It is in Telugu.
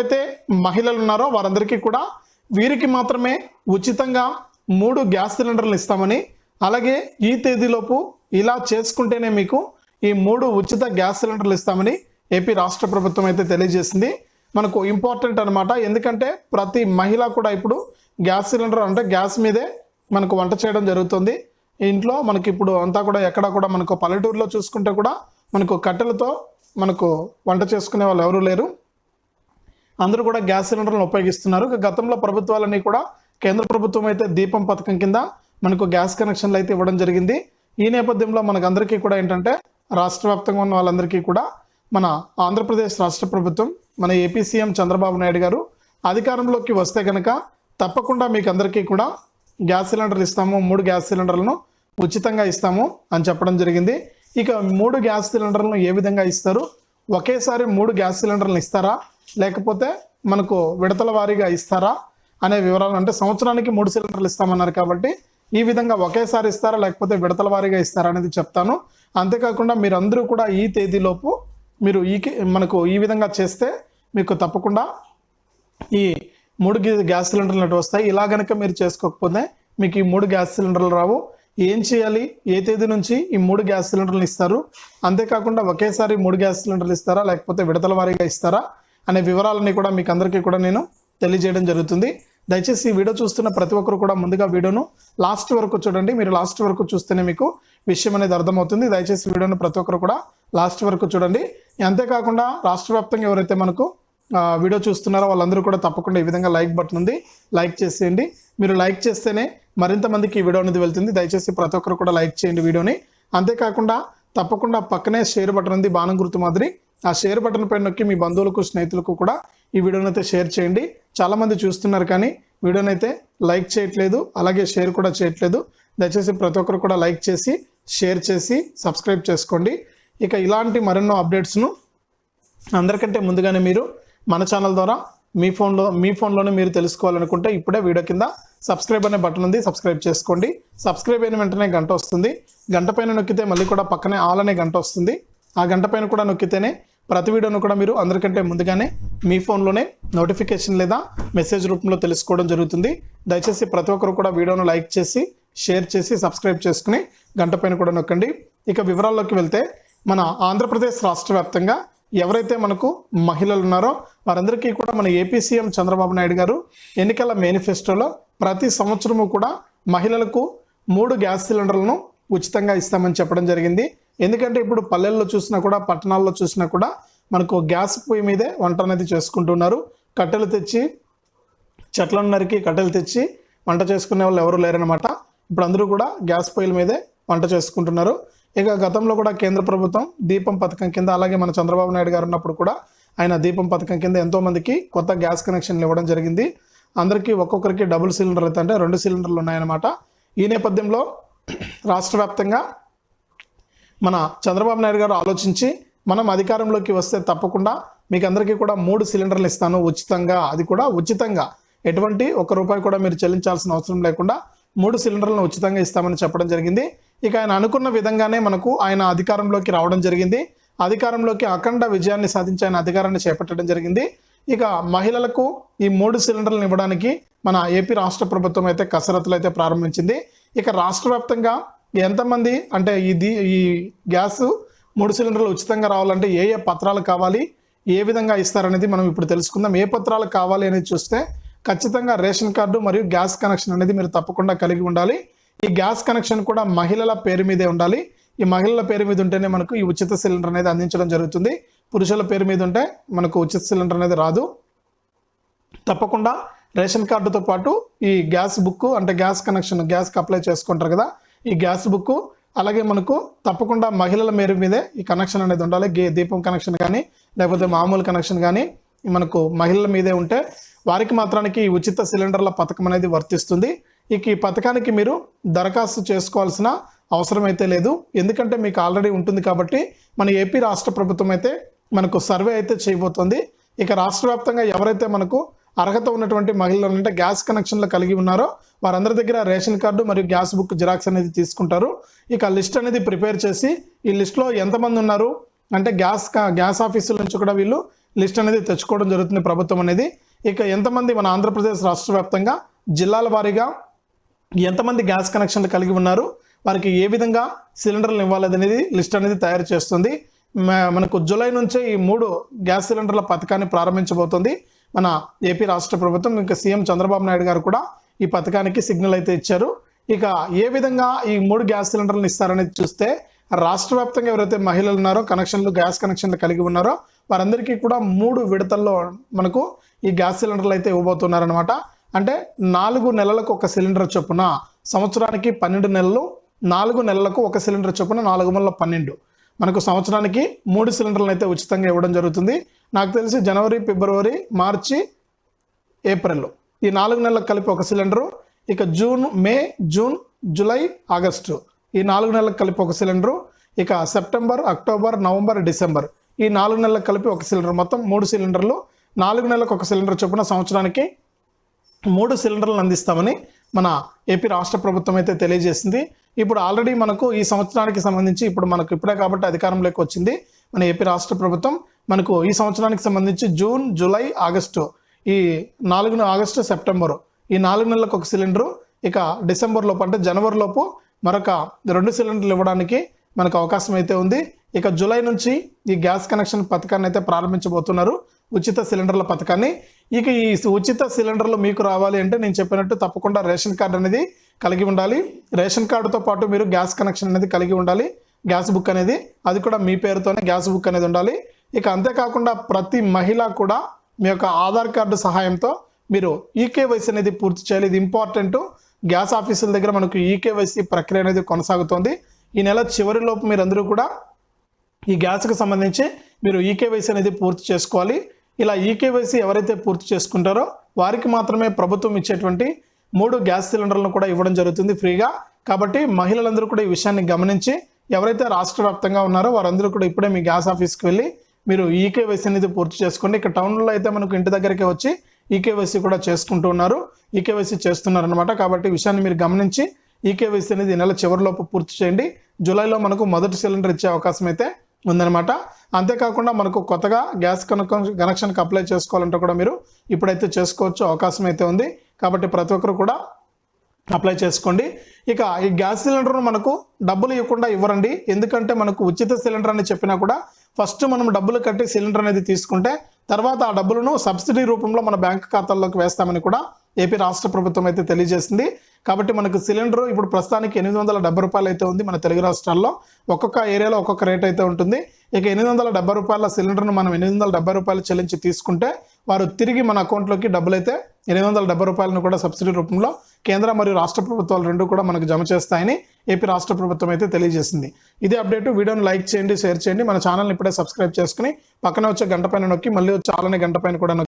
ఎవరైతే మహిళలు ఉన్నారో వారందరికీ కూడా వీరికి మాత్రమే ఉచితంగా మూడు గ్యాస్ సిలిండర్లు ఇస్తామని అలాగే ఈ తేదీలోపు ఇలా చేసుకుంటేనే మీకు ఈ మూడు ఉచిత గ్యాస్ సిలిండర్లు ఇస్తామని ఏపీ రాష్ట్ర ప్రభుత్వం అయితే తెలియజేసింది. మనకు ఇంపార్టెంట్ అనమాట ఎందుకంటే ప్రతి మహిళ కూడా ఇప్పుడు గ్యాస్ సిలిండర్ అంటే గ్యాస్ మీదే మనకు వంట చేయడం జరుగుతుంది. ఇంట్లో మనకి ఇప్పుడు అంతా కూడా ఎక్కడ కూడా మనకు పల్లెటూరులో చూసుకుంటే కూడా మనకు కట్టెలతో మనకు వంట చేసుకునే వాళ్ళు ఎవరూ లేరు. అందరూ కూడా గ్యాస్ సిలిండర్లను ఉపయోగిస్తున్నారు. ఇక గతంలో ప్రభుత్వాలన్నీ కూడా కేంద్ర ప్రభుత్వం అయితే దీపం పథకం కింద మనకు గ్యాస్ కనెక్షన్లు అయితే ఇవ్వడం జరిగింది. ఈ నేపథ్యంలో మనకు అందరికీ కూడా ఏంటంటే రాష్ట్ర వ్యాప్తంగా ఉన్న వాళ్ళందరికీ కూడా మన ఆంధ్రప్రదేశ్ రాష్ట్ర ప్రభుత్వం మన ఏపీ సీఎం చంద్రబాబు నాయుడు గారు అధికారంలోకి వస్తే కనుక తప్పకుండా మీకు అందరికీ కూడా గ్యాస్ సిలిండర్లు ఇస్తాము మూడు గ్యాస్ సిలిండర్లను ఉచితంగా ఇస్తాము అని చెప్పడం జరిగింది. ఇక మూడు గ్యాస్ సిలిండర్లను ఏ విధంగా ఇస్తారు? ఒకేసారి మూడు గ్యాస్ సిలిండర్లను ఇస్తారా? లేకపోతే మనకు విడతల వారీగా ఇస్తారా అనే వివరాలు అంటే సంవత్సరానికి మూడు సిలిండర్లు ఇస్తామన్నారు కాబట్టి ఈ విధంగా ఒకేసారి ఇస్తారా లేకపోతే విడతల వారీగా ఇస్తారా అనేది చెప్తాను. అంతేకాకుండా మీరందరూ కూడా ఈ తేదీలోపు మీరు ఈ మనకు ఈ విధంగా చేస్తే మీకు తప్పకుండా ఈ మూడు గ్యాస్ సిలిండర్లు అటు వస్తాయి. ఇలా గనక మీరు చేసుకోకపోతే మీకు ఈ మూడు గ్యాస్ సిలిండర్లు రావు. ఏం చేయాలి? ఏ తేదీ నుంచి ఈ మూడు గ్యాస్ సిలిండర్లు ఇస్తారు? అంతేకాకుండా ఒకేసారి మూడు గ్యాస్ సిలిండర్లు ఇస్తారా? లేకపోతే విడతల వారీగా ఇస్తారా? అనే వివరాలన్నీ కూడా మీకు అందరికీ కూడా నేను తెలియజేయడం జరుగుతుంది. దయచేసి ఈ వీడియో చూస్తున్న ప్రతి ఒక్కరు కూడా ముందుగా వీడియోను లాస్ట్ వరకు చూడండి. మీరు లాస్ట్ వరకు చూస్తేనే మీకు విషయం అనేది అర్థమవుతుంది. దయచేసి వీడియోను ప్రతి ఒక్కరు కూడా లాస్ట్ వరకు చూడండి. అంతేకాకుండా రాష్ట్ర వ్యాప్తంగా ఎవరైతే మనకు వీడియో చూస్తున్నారో వాళ్ళందరూ కూడా తప్పకుండా ఈ విధంగా లైక్ బటన్ ఉంది. లైక్ చేసేయండి. మీరు లైక్ చేస్తేనే మరింత మందికి ఈ వీడియో అనేది వెళ్తుంది. దయచేసి ప్రతి ఒక్కరు కూడా లైక్ చేయండి వీడియోని. అంతేకాకుండా తప్పకుండా పక్కనే షేర్ బటన్ ఉంది. బాణం గుర్తు మాదిరి ఆ షేర్ బటన్ పైన నొక్కి మీ బంధువులకు స్నేహితులకు కూడా ఈ వీడియోని అయితే షేర్ చేయండి. చాలామంది చూస్తున్నారు కానీ వీడియోని అయితే లైక్ చేయట్లేదు అలాగే షేర్ కూడా చేయట్లేదు. దయచేసి ప్రతి ఒక్కరు కూడా లైక్ చేసి షేర్ చేసి సబ్స్క్రైబ్ చేసుకోండి. ఇక ఇలాంటి మరెన్నో అప్డేట్స్ను అందరికంటే ముందుగానే మీరు మన ఛానల్ ద్వారా మీ ఫోన్లో మీ ఫోన్లోనే మీరు తెలుసుకోవాలనుకుంటే ఇప్పుడే వీడియో కింద సబ్స్క్రైబ్ అనే బటన్ ఉంది సబ్స్క్రైబ్ చేసుకోండి. సబ్స్క్రైబ్ అయిన వెంటనే గంట వస్తుంది. గంట పైన నొక్కితే మళ్ళీ కూడా పక్కనే ఆల్ అనే గంట వస్తుంది. ఆ గంట పైన కూడా నొక్కితేనే ప్రతి వీడియోను కూడా మీరు అందరికంటే ముందుగానే మీ ఫోన్లోనే నోటిఫికేషన్ లేదా మెసేజ్ రూపంలో తెలుసుకోవడం జరుగుతుంది. దయచేసి ప్రతి ఒక్కరు కూడా వీడియోను లైక్ చేసి షేర్ చేసి సబ్స్క్రైబ్ చేసుకుని గంట పైన కూడా నొక్కండి. ఇక వివరాల్లోకి వెళ్తే మన ఆంధ్రప్రదేశ్ రాష్ట్ర వ్యాప్తంగా ఎవరైతే మనకు మహిళలు ఉన్నారో వారందరికీ కూడా మన ఏపీ సీఎం చంద్రబాబు నాయుడు గారు ఎన్నికల మేనిఫెస్టోలో ప్రతి సంవత్సరము కూడా మహిళలకు మూడు గ్యాస్ సిలిండర్లను ఉచితంగా ఇస్తామని చెప్పడం జరిగింది. ఎందుకంటే ఇప్పుడు పల్లెల్లో చూసినా కూడా పట్టణాల్లో చూసినా కూడా మనకు గ్యాస్ పొయ్యి మీదే వంట అనేది చేసుకుంటున్నారు. కట్టెలు తెచ్చి చెట్లను నరికి కట్టెలు తెచ్చి వంట చేసుకునే వాళ్ళు ఎవరు లేరనమాట ఇప్పుడు అందరూ కూడా గ్యాస్ పొయ్యిల మీదే వంట చేసుకుంటున్నారు. ఇక గతంలో కూడా కేంద్ర ప్రభుత్వం దీపం పథకం కింద అలాగే మన చంద్రబాబు నాయుడు గారు ఉన్నప్పుడు కూడా ఆయన దీపం పథకం కింద ఎంతోమందికి కొత్త గ్యాస్ కనెక్షన్లు ఇవ్వడం జరిగింది. అందరికీ ఒక్కొక్కరికి డబుల్ సిలిండర్లు అయితే అంటే రెండు సిలిండర్లు ఉన్నాయన్నమాట. ఈ నేపథ్యంలో రాష్ట్ర వ్యాప్తంగా మన చంద్రబాబు నాయుడు గారు ఆలోచించి మనం అధికారంలోకి వస్తే తప్పకుండా మీకు అందరికీ కూడా మూడు సిలిండర్లు ఇస్తాను ఉచితంగా. అది కూడా ఉచితంగా. ఎటువంటి ఒక్క రూపాయి కూడా మీరు చెల్లించాల్సిన అవసరం లేకుండా మూడు సిలిండర్లను ఉచితంగా ఇస్తామని చెప్పడం జరిగింది. ఇక ఆయన అనుకున్న విధంగానే మనకు ఆయన అధికారంలోకి రావడం జరిగింది. అధికారంలోకి అఖండ విజయాన్ని సాధించి ఆయన అధికారాన్ని చేపట్టడం జరిగింది. ఇక మహిళలకు ఈ మూడు సిలిండర్లను ఇవ్వడానికి మన ఏపీ రాష్ట్ర ప్రభుత్వం అయితే కసరత్తులు అయితే ప్రారంభించింది. ఇక రాష్ట్ర వ్యాప్తంగా ఎంతమంది అంటే ఇది ఈ గ్యాస్ మూడు సిలిండర్లు ఉచితంగా రావాలంటే ఏ ఏ పత్రాలు కావాలి ఏ విధంగా ఇస్తారనేది మనం ఇప్పుడు తెలుసుకుందాం. ఏ పత్రాలు కావాలి అనేది చూస్తే ఖచ్చితంగా రేషన్ కార్డు మరియు గ్యాస్ కనెక్షన్ అనేది మీరు తప్పకుండా కలిగి ఉండాలి. ఈ గ్యాస్ కనెక్షన్ కూడా మహిళల పేరు మీదే ఉండాలి. ఈ మహిళల పేరు మీద ఉంటేనే మనకు ఈ ఉచిత సిలిండర్ అనేది అందించడం జరుగుతుంది. పురుషుల పేరు మీద ఉంటే మనకు ఉచిత సిలిండర్ అనేది రాదు. తప్పకుండా రేషన్ కార్డుతో పాటు ఈ గ్యాస్ బుక్ అంటే గ్యాస్ కనెక్షన్ గ్యాస్కి అప్లై చేసుకుంటారు కదా ఈ గ్యాస్ బుక్ అలాగే మనకు తప్పకుండా మహిళల మేరు మీదే ఈ కనెక్షన్ అనేది ఉండాలి. గే దీపం కనెక్షన్ కానీ లేకపోతే మామూలు కనెక్షన్ కానీ మనకు మహిళల మీదే ఉంటే వారికి మాత్రానికి ఉచిత సిలిండర్ల పథకం అనేది వర్తిస్తుంది. ఇక ఈ పథకానికి మీరు దరఖాస్తు చేసుకోవాల్సిన అవసరం అయితే లేదు. ఎందుకంటే మీకు ఆల్రెడీ ఉంటుంది కాబట్టి మన ఏపీ రాష్ట్ర ప్రభుత్వం అయితే మనకు సర్వే అయితే చేయబోతోంది. ఇక రాష్ట్ర వ్యాప్తంగా ఎవరైతే మనకు అర్హత ఉన్నటువంటి మహిళలు అంటే గ్యాస్ కనెక్షన్లు కలిగి ఉన్నారో వారందరి దగ్గర రేషన్ కార్డు మరియు గ్యాస్ బుక్ జిరాక్స్ అనేది తీసుకుంటారు. ఇక లిస్ట్ అనేది ప్రిపేర్ చేసి ఈ లిస్ట్లో ఎంతమంది ఉన్నారు అంటే గ్యాస్ కా- గ్యాస్ ఆఫీసుల నుంచి కూడా వీళ్ళు లిస్ట్ అనేది తెచ్చుకోవడం జరుగుతుంది ప్రభుత్వం అనేది. ఇక ఎంతమంది మన ఆంధ్రప్రదేశ్ రాష్ట్ర వ్యాప్తంగా జిల్లాల వారీగా ఎంతమంది గ్యాస్ కనెక్షన్లు కలిగి ఉన్నారు? వారికి ఏ విధంగా సిలిండర్లు ఇవ్వాలనేది లిస్ట్ అనేది తయారు చేస్తుంది. మనకు జూలై నుంచే ఈ మూడు గ్యాస్ సిలిండర్ల పథకాన్ని ప్రారంభించబోతుంది. మన ఏపీ రాష్ట్ర ప్రభుత్వం ఇంకా సీఎం చంద్రబాబు నాయుడు గారు కూడా ఈ పథకానికి సిగ్నల్ అయితే ఇచ్చారు. ఇక ఏ విధంగా ఈ మూడు గ్యాస్ సిలిండర్లు ఇస్తారనేది చూస్తే రాష్ట్ర వ్యాప్తంగా ఎవరైతే మహిళలు ఉన్నారో కనెక్షన్లు గ్యాస్ కనెక్షన్లు కలిగి ఉన్నారో వారందరికీ కూడా మూడు విడతల్లో మనకు ఈ గ్యాస్ సిలిండర్లు అయితే ఇవ్వబోతున్నారనమాట అంటే నాలుగు నెలలకు ఒక సిలిండర్ చొప్పున సంవత్సరానికి పన్నెండు నెలలు నాలుగు నెలలకు ఒక సిలిండర్ చొప్పున నాలుగు వందల పన్నెండు. మనకు సంవత్సరానికి మూడు సిలిండర్లను అయితే ఉచితంగా ఇవ్వడం జరుగుతుంది. నాకు తెలిసి జనవరి ఫిబ్రవరి మార్చి ఏప్రిల్ ఈ నాలుగు నెలలకు కలిపి ఒక సిలిండరు. ఇక June May June July August ఈ నాలుగు నెలలకు కలిపి ఒక సిలిండరు. ఇక సెప్టెంబర్ అక్టోబర్ నవంబర్ డిసెంబర్ ఈ నాలుగు నెలలకు కలిపి ఒక సిలిండర్. మొత్తం మూడు సిలిండర్లు. నాలుగు నెలలకు ఒక సిలిండర్ చొప్పున సంవత్సరానికి మూడు సిలిండర్లను అందిస్తామని మన ఏపీ రాష్ట్ర ప్రభుత్వం అయితే తెలియజేసింది. ఇప్పుడు ఆల్రెడీ మనకు ఈ సంవత్సరానికి సంబంధించి ఇప్పుడు మనకు ఇప్పుడే కాబట్టి అధికారంలోకి వచ్చింది. మన ఏపీ రాష్ట్ర ప్రభుత్వం మనకు ఈ సంవత్సరానికి సంబంధించి జూన్ జూలై ఆగస్టు ఈ నాలుగు ఆగస్టు సెప్టెంబరు ఈ నాలుగు నెలలకు ఒక సిలిండరు ఇక డిసెంబర్ లోపు అంటే జనవరి లోపు మరొక రెండు సిలిండర్లు ఇవ్వడానికి మనకు అవకాశం అయితే ఉంది. ఇక జూలై నుంచి ఈ గ్యాస్ కనెక్షన్ పథకాన్ని అయితే ప్రారంభించబోతున్నారు. ఉచిత సిలిండర్ల పథకాన్ని. ఇక ఈ ఉచిత సిలిండర్లు మీకు రావాలి అంటే నేను చెప్పినట్టు తప్పకుండా రేషన్ కార్డు అనేది కలిగి ఉండాలి. రేషన్ కార్డుతో పాటు మీరు గ్యాస్ కనెక్షన్ అనేది కలిగి ఉండాలి. గ్యాస్ బుక్ అనేది అది కూడా మీ పేరుతోనే గ్యాస్ బుక్ అనేది ఉండాలి. ఇక అంతేకాకుండా ప్రతి మహిళ కూడా మీ యొక్క ఆధార్ కార్డు సహాయంతో మీరు ఈకేవైసీ అనేది పూర్తి చేయాలి. ఇది ఇంపార్టెంట్. గ్యాస్ ఆఫీసుల దగ్గర మనకు ఈకేవైసీ ప్రక్రియ అనేది కొనసాగుతోంది. ఈ నెల చివరిలోపు మీరందరూ కూడా ఈ గ్యాస్కి సంబంధించి మీరు ఈకేవైసీ అనేది పూర్తి చేసుకోవాలి. ఇలా ఈకేవైసీ ఎవరైతే పూర్తి చేసుకుంటారో వారికి మాత్రమే ప్రభుత్వం ఇచ్చేటువంటి మూడు గ్యాస్ సిలిండర్లను కూడా ఇవ్వడం జరుగుతుంది ఫ్రీగా. కాబట్టి మహిళలందరూ కూడా ఈ విషయాన్ని గమనించి ఎవరైతే రాష్ట్ర వ్యాప్తంగా ఉన్నారో వారందరూ కూడా ఇప్పుడే మీ గ్యాస్ ఆఫీస్కి వెళ్ళి మీరు ఈకేవైసీ అనేది పూర్తి చేసుకోండి. ఇక్కడ టౌన్లో అయితే మనకు ఇంటి దగ్గరికి వచ్చి ఈకేవైసీ కూడా చేసుకుంటూ ఉన్నారు. ఈకేవైసీ చేస్తున్నారు అనమాట కాబట్టి విషయాన్ని మీరు గమనించి ఈకేవైసీ అనేది నెల చివరిలోపు పూర్తి చేయండి. జూలైలో మనకు మొదటి సిలిండర్ ఇచ్చే అవకాశం అయితే ఉందన్నమాట. అంతేకాకుండా మనకు కొత్తగా గ్యాస్ కనెక్షన్ కనెక్షన్కి అప్లై చేసుకోవాలంటే కూడా మీరు ఇప్పుడైతే చేసుకోవచ్చు అవకాశం అయితే ఉంది. కాబట్టి ప్రతి ఒక్కరు కూడా అప్లై చేసుకోండి. ఇక ఈ గ్యాస్ సిలిండర్ను మనకు డబ్బులు ఇవ్వకుండా ఇవ్వరండి. ఎందుకంటే మనకు ఉచిత సిలిండర్ అని చెప్పినా కూడా ఫస్ట్ మనం డబ్బులు కట్టి సిలిండర్ అనేది తీసుకుంటే తర్వాత ఆ డబ్బులను సబ్సిడీ రూపంలో మన బ్యాంక్ ఖాతాల్లోకి వేస్తామని కూడా ఏపీ రాష్ట్ర ప్రభుత్వం అయితే తెలియజేసింది. కాబట్టి మనకు సిలిండర్ ఇప్పుడు ప్రస్తుతానికి ఎనిమిది వందల డెబ్బై రూపాయలు అయితే ఉంది మన తెలుగు రాష్ట్రాల్లో. ఒక్కొక్క ఏరియాలో ఒక్కొక్క రేట్ అయితే ఉంటుంది. ఇక ఎనిమిది వందల డెబ్బై రూపాయల సిలిండర్ను మనం ఎనిమిది వందల డెబ్బై రూపాయలు చెల్లించి తీసుకుంటే వారు తిరిగి మన అకౌంట్లోకి డబ్బులు అయితే ఎనిమిది వందల డెబ్బై రూపాయలను కూడా సబ్సిడీ రూపంలో కేంద్ర మరియు రాష్ట్ర ప్రభుత్వాలు రెండు కూడా మనకు జమ చేస్తాయని ఏపీ రాష్ట్ర ప్రభుత్వం అయితే తెలియజేసింది. ఇదే అప్డేట్. వీడియోని లైక్ చేయండి షేర్ చేయండి. మన ఛానల్ని ఇప్పుడే సబ్స్క్రైబ్ చేసుకుని పక్కన వచ్చే గంట పైన నొక్కి మళ్ళీ వచ్చే ఆలనే గంట పైన కూడా నొక్కి